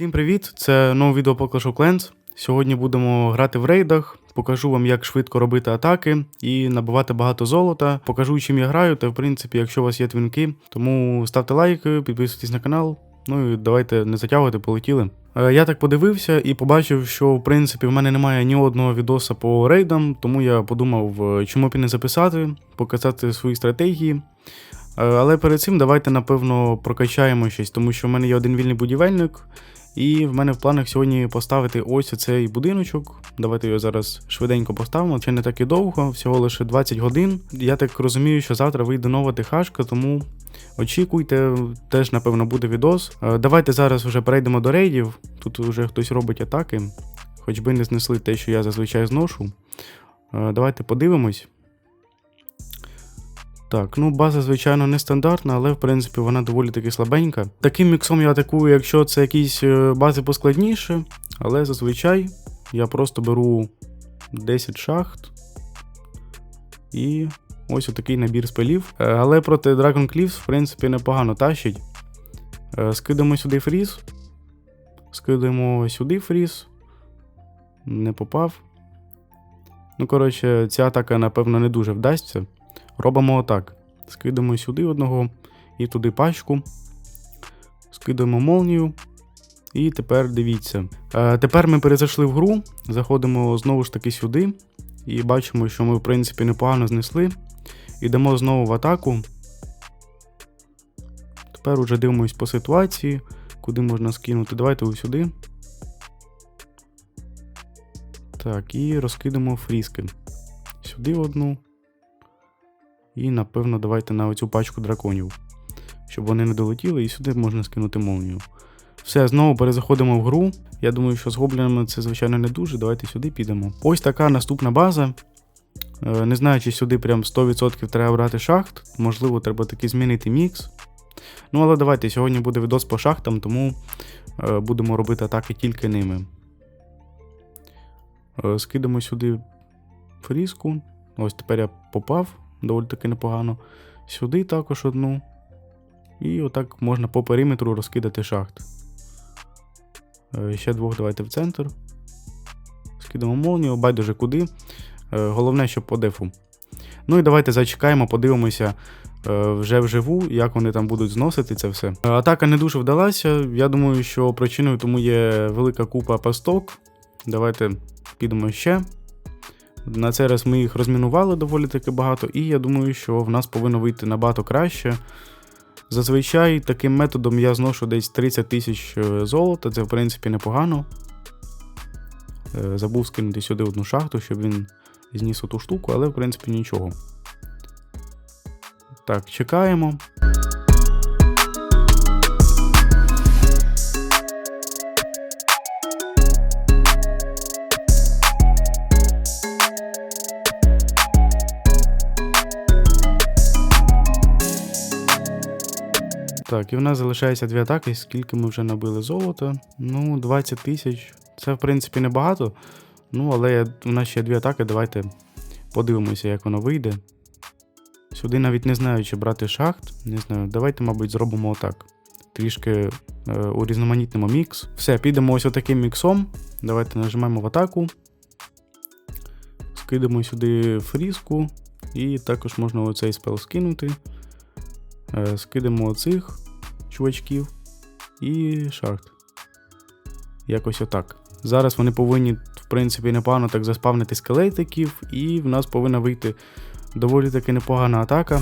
Всім привіт! Це нове відео по Clash of Clans. Сьогодні будемо грати в рейдах. Покажу вам, як швидко робити атаки і набивати багато золота. Покажу, чим я граю, та в принципі, якщо у вас є твінки, тому ставте лайки, підписуйтесь на канал. Ну і давайте не затягувати, полетіли. Е, Я так подивився і побачив, що в принципі в мене немає ні одного відоса по рейдам, тому я подумав, е, чому б і не записати, показати свої стратегії. Е, Але перед цим давайте, напевно, прокачаємо щось, тому що в мене є один вільний будівельник, і в мене в планах сьогодні поставити ось цей будиночок. Давайте його зараз швиденько поставимо. Це не так і довго, всього лише 20 годин. Я так розумію, що завтра вийде нова ТХшка, тому очікуйте, теж, напевно, буде відос. Е, Давайте зараз вже перейдемо до рейдів. Тут вже хтось робить атаки, хоч би не знесли те, що я зазвичай зношу. Е, Давайте подивимось. Так, ну база, звичайно, не стандартна, але в принципі вона доволі таки слабенька. Таким міксом я атакую, якщо це якісь е, бази поскладніше, але зазвичай я просто беру 10 шахт і ось отакий набір спелів. Е, Але проти Dragon Cliffs, в принципі, непогано тащить. Е, Скидаємо сюди фріз. Скидаємо сюди фріз. Не попав. Ну, коротше, ця атака, напевно, не дуже вдасться. Робимо отак. Скидаємо сюди одного і туди пачку. Скидаємо молнію. І тепер дивіться. Е, тепер ми перезайшли в гру, заходимо знову ж таки сюди. І бачимо, що ми, в принципі, непогано знесли. Йдемо знову в атаку. Тепер уже дивимось по ситуації, куди можна скинути. Давайте ось сюди. Так, і розкидаємо фріски. Сюди одну. І, напевно, давайте на оцю пачку драконів. Щоб вони не долетіли, і сюди можна скинути молнію. Все, знову перезаходимо в гру. Я думаю, що з гоблінами це, звичайно, не дуже. Давайте сюди підемо. Ось така наступна база. Е, Не знаю, чи сюди прям 100% треба брати шахт. Можливо, треба таки змінити мікс. Ну, але давайте, сьогодні буде відос по шахтам, тому е, будемо робити атаки тільки ними. Е, Скидаємо сюди фрізку. Ось тепер я попав доволі таки непогано. Сюди також одну. І отак можна по периметру розкидати шахт. Е, Ще двох давайте в центр. Скидаємо молнію, байдуже куди. Е, Головне, щоб по дефу. Ну і давайте зачекаємо, подивимося е, вже вживу, як вони там будуть зносити це все. Атака не дуже вдалася. Я думаю, що причиною тому є велика купа пасток. Давайте підемо ще. На цей раз ми їх розмінували доволі таки багато, і я думаю, що в нас повинно вийти набагато краще. Зазвичай таким методом я зношу десь 30 тисяч е, золота, це в принципі непогано. Е, Забув скинути сюди одну шахту, щоб він зніс оту штуку, але в принципі нічого. Так, чекаємо. Так, і в нас залишається дві атаки, скільки ми вже набили золота. Ну, 20 тисяч. Це, в принципі, небагато. Ну, але у нас ще дві атаки, давайте подивимося, як воно вийде. Сюди навіть не знаю, чи брати шахт. Не знаю. Давайте, мабуть, зробимо отак. Трішки е, урізноманітнимо мікс. Все, підемо ось отаким міксом. Давайте нажимаємо в атаку. Скидаємо сюди фрізку. І також можна оцей спел скинути. Е, цих оцих чувачків і шахт. Якось отак. Зараз вони повинні, в принципі, непогано так заспавнити скелетиків, і в нас повинна вийти доволі таки непогана атака.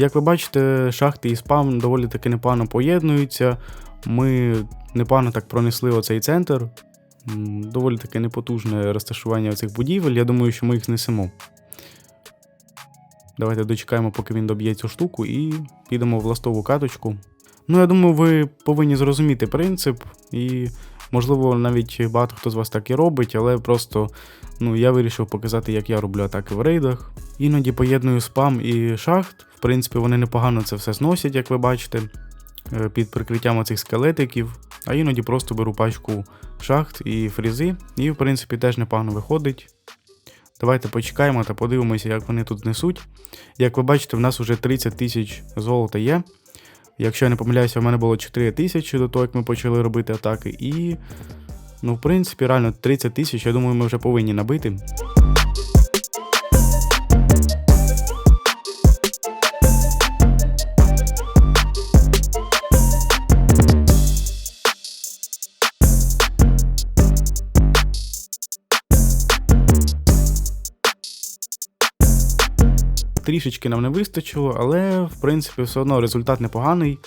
Як ви бачите, шахти і спам доволі таки непогано поєднуються. Ми непогано так пронесли оцей центр. Доволі таки непотужне розташування цих будівель. Я думаю, що ми їх знесемо. Давайте дочекаємо, поки він доб'є цю штуку, і підемо в ластову каточку. Ну, я думаю, ви повинні зрозуміти принцип, і, можливо, навіть багато хто з вас так і робить, але просто ну, я вирішив показати, як я роблю атаки в рейдах. Іноді поєдную спам і шахт. В принципі, вони непогано це все зносять, як ви бачите, е, під прикриттям цих скелетиків. а іноді просто беру пачку шахт і фрізи, і в принципі теж непогано виходить. Давайте почекаємо та подивимося, як вони тут несуть. Як ви бачите, в нас вже 30 тисяч золота є. Якщо я не помиляюся, в мене було 4 тисячі до того, як ми почали робити атаки. І, ну, в принципі, реально 30 тисяч, я думаю, ми вже повинні набити. Трішечки нам не вистачило, але в принципі все одно результат непоганий.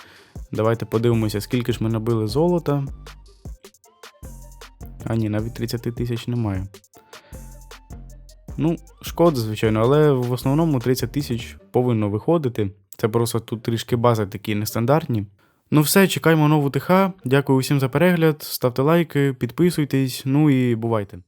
Давайте подивимося, скільки ж ми набили золота. А ні, навіть 30 тисяч немає. Ну, шкода, звичайно, але в основному 30 тисяч повинно виходити. Це просто тут трішки бази такі нестандартні. Ну все, чекаємо нову ТХ. Дякую усім за перегляд, ставте лайки, підписуйтесь, ну і бувайте.